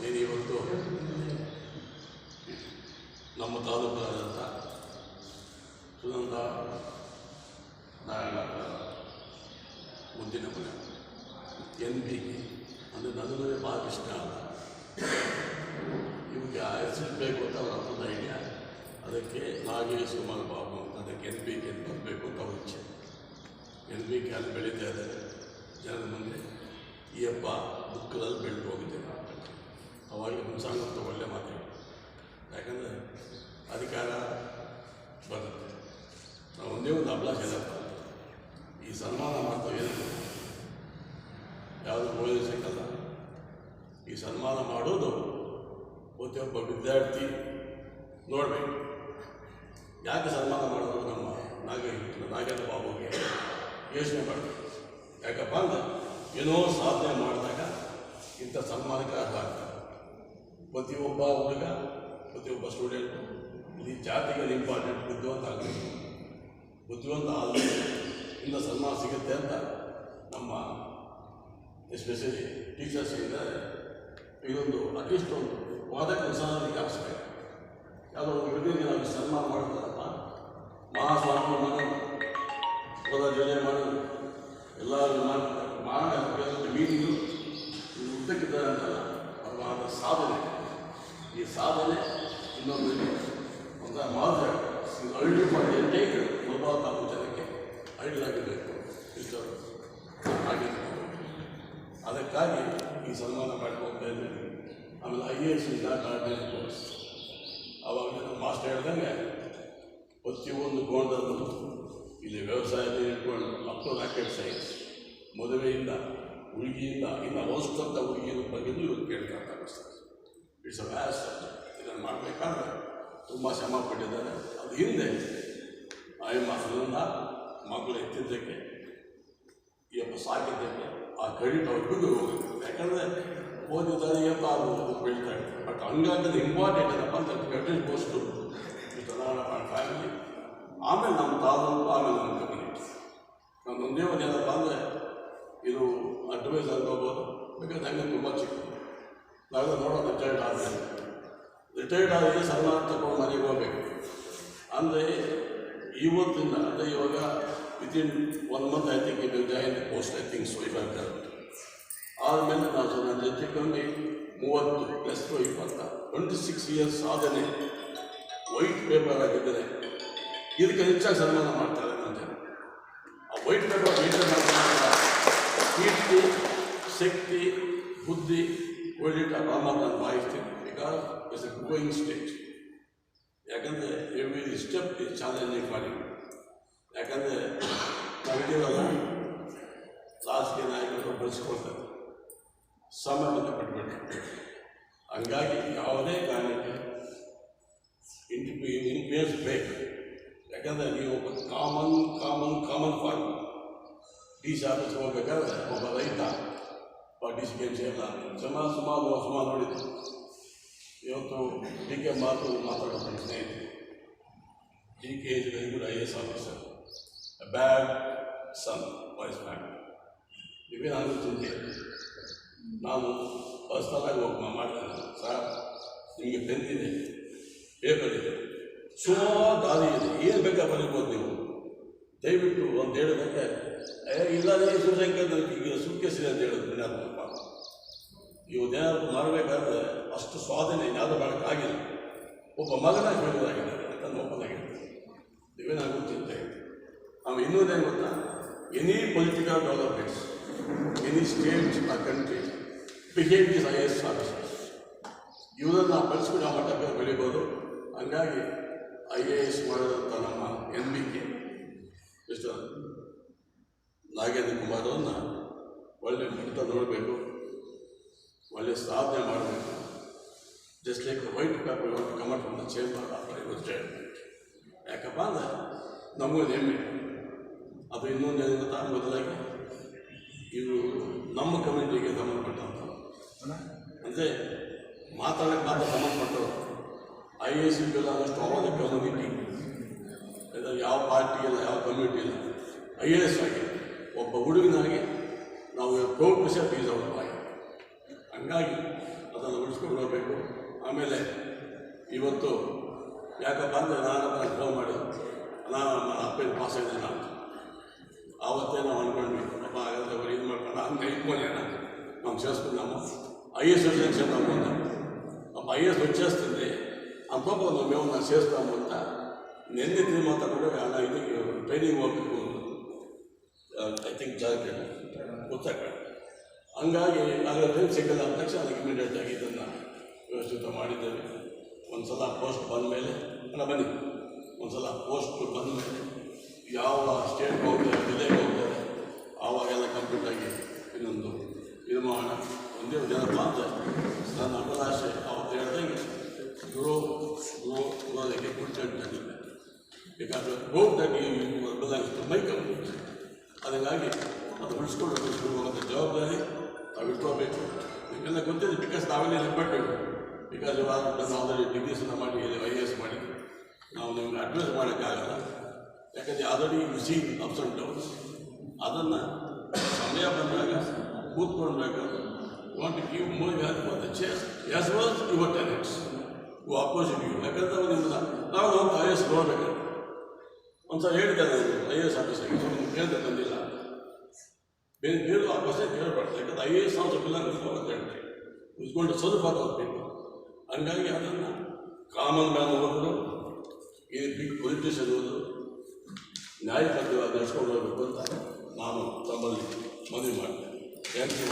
ನೀನು ಇವತ್ತು ನಮ್ಮ ತಾಲೂಕಾದಂಥ ಸುನಂದ ನಾರಾಯಣ ಮುಂದಿನ ಮನೆ. ಎನ್ ಬಿ ಅಂದರೆ ನನಗೆ ಭಾಳ ಇಷ್ಟ ಅಲ್ಲ. ಹೆಸರು ಬೇಕು ಅಂತ ಅವ್ರ ಅಪ್ಪನ ಐಡಿಯಾ ಅದಕ್ಕೆ ನಾಗೇಶ್ ಕುಮಾರ್ ಬಾಬು ಅಂತ ಅದಕ್ಕೆ ಎನ್ ಬಿ ಕೆ ಬರಬೇಕು ಅಂತ ಅವ್ರ ಇಚ್ಛೆ. ಎನ್ ಬಿ ಕೆ ಅಲ್ಲಿ ಬೆಳೀತಾ ಇದ್ದಾರೆ. ಜನರ ಮುಂದೆ ಈ ಹಬ್ಬ ಬುಕ್ಕದಲ್ಲಿ ಬೆಳೆದು ಹೋಗಿದೆ. ಅವಾಗ ಸಂಘದ ಒಳ್ಳೆ ಮಾತು ಯಾಕಂದರೆ ಅಧಿಕಾರ ಬರುತ್ತೆ ನಾವು ಒಂದೇ ಒಂದು ಅಭಿಲಾಷ ಏನಪ್ಪ ಈ ಸನ್ಮಾನ ಮಾಡ್ತೇವೆ ಏನು ಯಾವುದು ಸಿಕ್ಕಲ್ಲ ಈ ಸನ್ಮಾನ ಮಾಡೋದು ಪ್ರತಿಯೊಬ್ಬ ವಿದ್ಯಾರ್ಥಿ ನೋಡಬೇಕು. ಯಾಕೆ ಸನ್ಮಾನ ಮಾಡೋದು ನಮ್ಮ ನಾಗ ನಾಗೇಂದ್ರ ಬಾಬುಗೆ ಯೋಚನೆ ಮಾಡಬೇಕು. ಯಾಕಪ್ಪ ಅಂದ್ರೆ ಏನೋ ಸಾಧನೆ ಮಾಡಿದಾಗ ಇಂಥ ಸನ್ಮಾನಕ್ಕೆ ಅರ್ಹ ಆಗ್ತಾರೆ. ಪ್ರತಿಯೊಬ್ಬ ಹುಡುಗ ಪ್ರತಿಯೊಬ್ಬ ಸ್ಟೂಡೆಂಟು ಈ ಜಾತಿಗೆ ಇಂಪಾರ್ಟೆಂಟ್ ಬುದ್ಧಿವಂತ ಆಗಬೇಕು ಬುದ್ಧಿವಂತ ಆದರೆ ಇನ್ನು ಸನ್ಮಾನ ಸಿಗುತ್ತೆ ಅಂತ ನಮ್ಮ ಎಸ್ಪೆಷಲಿ ಟೀಚರ್ಸ್ ಇದ್ದಾರೆ ಇದೊಂದು ಅಟ್ಲೀಸ್ಟ್ ಒಂದು ವಾದಕ್ಕೆ ಉತ್ಸಾಹಕ್ಕೆ ಆಗಿಸ್ಬೇಕು ಯಾವುದೋ ಒಂದು ಹುಡುಗರಿಗೆ ನಾವು ಸನ್ಮಾನ ಮಾಡ್ತಾರಪ್ಪ ಮಹಾಸ್ವಾಮಿ ಮಾಡೋಣ ಹೋದ ಜೊತೆ ಮಾಡೋಣ ಎಲ್ಲರೂ ಮಾಡಿ ಮಾಡಿ ಮೀಟಿಂಗು ಉದ್ದಕ್ಕಿದ್ದಾರೆ ಈ ಸಾಧನೆ ಇನ್ನೊಂದು ಒಂದು ಮಾತ್ರ ಅಳ್ಳಿ ಮಾಡಿ ಎಂಟೇ ಮೊಬೈಲ್ ತಾಲೂಕು ಜನಕ್ಕೆ ಅಳ್ಳಿದಾಗಿರಬೇಕು ಇಷ್ಟು ಆಗಿರಬೇಕು ಅದಕ್ಕಾಗಿ ಈ ಸನ್ಮಾನ ಮಾಡ್ಕೊಳ್ತಾ ಇದ್ದೇನೆ ಆಮೇಲೆ I A S garden course ಆವಾಗ ನಾನು ಮಾಸ್ಟರ್ ಹೇಳ್ದಂಗೆ ಪ್ರತಿಯೊಂದು ಗೋಣದಲ್ಲೂ ಇಲ್ಲಿ ವ್ಯವಸಾಯದಲ್ಲಿ ಇಟ್ಕೊಂಡು ಅಪ್ ಟು ರಾಕೆಟ್ ಸೈನ್ಸ್ ಮದುವೆಯಿಂದ ಹುಡುಗಿಯಿಂದ ಇನ್ನು ಅವಶ್ಯಕಂತ ಹುಡುಗಿಯ ಬಗ್ಗೆ ಇವರು ಕೇಳ್ತಾರೆ ಸರ್ ಇಟ್ಸ್ ಅ ವ್ಯಾಸ್ ಇದನ್ನು ಮಾಡಬೇಕಾದ್ರೆ ತುಂಬ ಶ್ರಮ ಪಟ್ಟಿದ್ದಾರೆ ಅದು ಹಿಂದೆ. ಆಯ್ ಮಾಸದಿಂದ ಮಕ್ಕಳು ಎತ್ತಿದ್ದಕ್ಕೆ, ಈ ಹಬ್ಬ ಸಾಕಿದ್ದಕ್ಕೆ, ಆ ಕ್ರೆಡಿಟ್ ಅವ್ರಿಗೂ ಹೋಗಬೇಕು ಯಾಕಂದರೆ ಓದಿದ್ದಾರೆ ಎಂತ ಅದು ಬೆಳೀತಾ ಇರ್ತಾರೆ ಬಟ್ ಅಂತ ಇಂಪಾರ್ಟೆಂಟ್ ಏನಪ್ಪ ಅಂತ ಕ್ರೆಡಿಟ್ ಪೋಸ್ಟು ಇಷ್ಟು ಫ್ಯಾಮಿಲಿ ಆಮೇಲೆ ನಮ್ಮ ತಾಲೂಕು ಆಮೇಲೆ ನಮ್ಮ ಕಮ್ಯುನಿಟಿ ನಾನು ಒಂದೇ ಒಂದು ಏನಪ್ಪ ಅಂದರೆ, ಇದು ಅಡ್ವೈಸ್ ಅಂತ ಹೋಗ್ಬೋದು ಬಿಕಾಸ್ ಹಂಗೆ ತುಂಬ ಚಿಕ್ಕ ನಾವೆಲ್ಲ ನೋಡೋಣ ರಿಟೈರ್ಡ್ ಆದಮೇಲೆ ರಿಟೈರ್ಡ್ ಆಗಿ ಅಂತ ತಗೊಂಡು ಮನೆಗೆ ಹೋಗಬೇಕು. ಅಂದರೆ ಇವತ್ತಿಂದ, ಅಂದರೆ ಇವಾಗ within one month I think ಇದು join post I think so ಅಂತ ಆದಮೇಲೆ ನಾನು ನನ್ನ ಜೊತೆಗೊಂಡು ಮೂವತ್ತು ಪ್ಲಸ್ ಟು ಇಪ್ಪತ್ತ ಟ್ವೆಂಟಿ ಸಿಕ್ಸ್ ಇಯರ್ಸ್ ಸಾಧನೆ ವೈಟ್ ಪೇಪರ್ ಆಗಿದ್ದರೆ ಇದಕ್ಕೆ ಹೆಚ್ಚಾಗಿ ಸನ್ಮಾನ ಮಾಡ್ತಾರೆ ನನ್ನ ಜನ ಆ ವೈಟ್ ಪೇಪರ್ ಮೇಂಟೈನ್ ಮಾಡ್ತಾರೆ. ಕೀರ್ತಿ, ಶಕ್ತಿ, ಬುದ್ಧಿ ಒಳ್ಳಿಟ್ಟ ಪ್ರಾಮಾಣ ನಾನು ಭಾವಿಸ್ತೀನಿ because it's a growing stage ಯಾಕಂದರೆ ಎವ್ರಿ ಸ್ಟೆಪ್ ಇಸ್ ಚಾಲೆಂಜಿಂಗ್ ಮಾಡಿ ಯಾಕಂದರೆ ನಾವಿದ್ದೀವಲ್ಲ ರಾಜಕೀಯ ನಾಯಕರು ಬಳಸ್ಕೊಳ್ತಾರೆ. ಸಮಯವನ್ನು ಬಿಟ್ಬಿಟ್ಟು ಹಂಗಾಗಿ ಯಾವುದೇ ಕಾರಣಕ್ಕೆ ಇಂಟಿ ಇನ್ಫ್ಲೂಯೆನ್ಸ್ ಬೇಕು. ಯಾಕಂದರೆ ನೀವು ಒಬ್ಬ common common common form D C ಆಫೀಸ್ಗೆ ಹೋಗ್ಬೇಕಾದ್ರೆ ಒಬ್ಬ ರೈತ. ಡಿ ಎಲ್ಲ ಇಲ್ಲ ಸುಮಾರು ಸುಮಾರು ನೋಡಿದ್ದು ಇವತ್ತು ಡಿ ಕೆ ಮಾತು ಮಾತಾಡೋದು ಸ್ನೇಹಿತರು. D K is very good I S officer bad son voice bad ಇವೇ ನಾನು ಚಿಂತೆ ನಾನು ಹೋಗಿ ಮಾಡ್ತೇನೆ ಸರ್ ನಿಮಗೆ ಬೆಂದಿದೆ ಪೇಪರ್ ಇದೆ. ಸುಮಾರು ದಾರಿ ಇದೆ. ಏನು ಬೇಕಾ ಬರೀಬೋದು ನೀವು ದಯವಿಟ್ಟು ಒಂದು ಏ, ಇಲ್ಲ ಶಿವಶಂಕರ್ ಈಗ ಸುಖೇಸಿದೆ ಅಂತ ಹೇಳೋದು ವಿನಾಥಪ್ಪ ಇವತ್ತೇನಾದ್ರು ಮಾಡಬೇಕಾದ್ರೆ ಅಷ್ಟು ಸ್ವಾಧೀನ ಯಾವುದು ಮಾಡೋಕ್ಕಾಗಿಲ್ಲ ಒಬ್ಬ ಮಗನಾಗಿ ಬೆಳೆದಾಗಿದ್ದಾರೆ ಅಂತ ಒಬ್ಬನಾಗಿದ್ದಾರೆ ಅಂತ ಚಿಂತೆ ಆಮೇಲೆ ಇನ್ನೊಂದೇನು ಗೊತ್ತಾ? Any political developments any state ಆ country behave is I S officers ಇವರನ್ನು ಬಳಸ್ಕೊಂಡು ಆ ಮಟ್ಟಕ್ಕೆ ಬೆಳಿಬೋದು? ಹಂಗಾಗಿ ಐ ಎ ಎಸ್ ಮಾಡಿದಂಥ ನಮ್ಮ N B K mister Nagendra Kumar ಅವ್ರನ್ನ ಒಳ್ಳೆ ಮಟ್ಟ ನೋಡಬೇಕು. ಒಳ್ಳೆ ಸಾಧನೆ ಮಾಡಬೇಕು. Just like white paper what come out from the chamber after retirement ಯಾಕಪ್ಪ ಅಂದರೆ ನಮಗೊಂದು ಹೆಮ್ಮೆ. ಅದು ಇನ್ನೊಂದು ಏನು ಗೊತ್ತಾ ಮೊದಲಾಗಿ ಇದು ನಮ್ಮ ಕಮ್ಯುನಿಟಿಗೆ ಸಂಬಂಧಪಟ್ಟಂಥ ಅಂದರೆ ಮಾತಾಡೋಕ್ಕೆ ಮಾತ್ರ ಸಂಬಂಧಪಟ್ಟವರು. ಐ ಎ ಎಸ್ ಇಲ್ಲ ಆದಷ್ಟು ಅವಾಗ ಕಮ್ಯುನಿಟಿ ಇಲ್ಲ ಯಾವ ಪಾರ್ಟಿ ಇಲ್ಲ ಯಾವ ಕಮ್ಯುನಿಟಿ ಇಲ್ಲ ಐ ಎ ಎಸ್ ಆಗಿ, ಒಬ್ಬ ಹುಡುಗನಾಗಿ, ನಾವು ಪ್ರೌಡ್ ಸೆಟ್ ಈಸ್ ಅವರ್ ಹಂಗಾಗಿ ಅದನ್ನು ಉಳಿಸ್ಕೊಂಡು ಹೋಗಬೇಕು ಆಮೇಲೆ ಇವತ್ತು ಯಾಕಪ್ಪ ಅಂದರೆ ನಾನು ಅನುಭವ ಮಾಡಿ ನಾನು ನಮ್ಮ ಅಪ್ಪನ ಪಾಸ್ ಇದ್ದೀನಿ ನಾನು ಆವತ್ತೇ ನಾವು ಅಂದ್ಕೊಂಡ್ವಿ ಅಪ್ಪ, ಹಾಗಾದ್ರೆ ಅವ್ರು ಇದು ಮಾಡ್ಕೊಂಡು ಹಂಗೆ ಇಟ್ಕೊಂಡೇನ ನಮ್ಮ ಸೇರಿಸ್ಕೊಂಡು ನಮ್ಮ ಐ ಎಸ್ ಎಸ್ ತಗೊಂಡು ಅಪ್ಪ ಐ ಎಸ್ ವ್ಯತ್ಯಾಸದಲ್ಲಿ ಅಂತ ಒಂದು ಮೇವು ನಾನು ಸೇರಿಸ್ತಾಮ ಅಂತ ನೆನ್ನೆ ತೀರ್ಮಾನ ತಗೊಂಡು, ಅಣ್ಣ ಇದಕ್ಕೆ ಟ್ರೈನಿಂಗ್ ಹೋಗಬೇಕು. ಐ ಥಿಂಕ್ ಜಾಗ ಗೊತ್ತಾಗ ಹಂಗಾಗಿ ಅದರ ಟೈಮ್ ಅಂದ ತಕ್ಷಣ ಅದಕ್ಕೆ ಇಮಿಡಿಯೇಟ್ ಆಗಿ ಇದನ್ನು ವ್ಯವಸ್ಥಿತ ಮಾಡಿದ್ದೇವೆ ಒಂದು ಸಲ ಪೋಸ್ಟ್ ಬಂದ ಮೇಲೆ ಅಲ್ಲ, ಬನ್ನಿ. ಒಂದು ಸಲ ಪೋಸ್ಟ್ ಬಂದ ಮೇಲೆ ಯಾವ ಸ್ಟೇಟ್ ಹೋಗ್ತಾರೆ, ಜಿಲ್ಲೆಗೆ ಹೋಗ್ತಾರೆ, ಆವಾಗೆಲ್ಲ ಕಂಪ್ಲೀಟ್ ಆಗಿ ಇನ್ನೊಂದು ನಿರ್ಮಾಣ. ಒಂದೇ ಜನ ಅಂತ ನನ್ನ ಅಭಿಲಾಷೆ ಅವತ್ತು ಹೇಳ್ದಂಗೆ, ಗ್ರೋ ಗ್ರೋ ಅನ್ನೋದಕ್ಕೆ ಕುಡ್ಕೊಂಡು ಬೇಕಾದ್ರೆ hope that you belongs to my company ಅದಕ್ಕಾಗಿ ಅದು ಉಳಿಸ್ಕೊಂಡು ಉಳಿಸ್ಕೊಂಡು ಜವಾಬ್ದಾರಿ ಗೊತ್ತಿದೆ ಬಿಕಾಸ್ ನಾವೆಲ್ಲ ನೆನ್ಪಟ್ಟೆವು ಬಿಕಾಸ್ ಇವಾಗ ನಾನು ಆಲ್ರೆಡಿ ಡಿಗ್ರೀಸನ್ನ ಮಾಡಿ ಐ ಎ ಎಸ್ ಮಾಡಿ ನಾವು ನಿಮ್ಗೆ ಅಡ್ವೈಸ್ ಮಾಡೋಕ್ಕಾಗಲ್ಲ ಯಾಕಂದರೆ already you see ups and downs ಅದನ್ನು ಸಮಯ ಬಂದಾಗ ಕೂತ್ಕೊಳ್ಬೇಕಾದ್ರೆ want to give more value for the chase as was your talents you opposite you ಯಾಕಂದ್ರೆ ಅವ್ರು ನಿಮ್ಮನ್ನ ನಾವು ಒಂದು ಐ ಎಸ್ ನೋಡ್ಬೇಕಾದ್ರೆ ಒಂದು ಸಲ ಹೇಳಿದ್ದೆ ನಾನು ಐ ಎ ಎಸ್ ಆಫೀಸರ್ಗೆ ನಿಮ್ಗೆ ಕೇಳ್ದೆ ಬಂದಿಲ್ಲ ಬೇರೆ ಬೇರೆ ಆಫೀಸೇ ಕೇಳಬಾರ್ದು ಯಾಕಂದ್ರೆ I A S also belong ಇಸ್ಕೊಂಡು ಸ್ವಲ್ಪ ಆಗಬೇಕು. ಹಂಗಾಗಿ ಅದನ್ನು ಕಾಮನ್ ಮ್ಯಾನ್ ಹೋಗೋದು ಈ ಬಿಗ್ ಪೊಲಿಟಿಷಿಯನ್ ಹೋದ್ರು ನ್ಯಾಯಬದ್ಧವಾಗಿ ನಡೆಸ್ಕೊಂಡು ಹೋಗಬೇಕು ಅಂತ ನಾನು ತಮ್ಮಲ್ಲಿ ಮನವಿ ಮಾಡ್ತೇನೆ. Thank you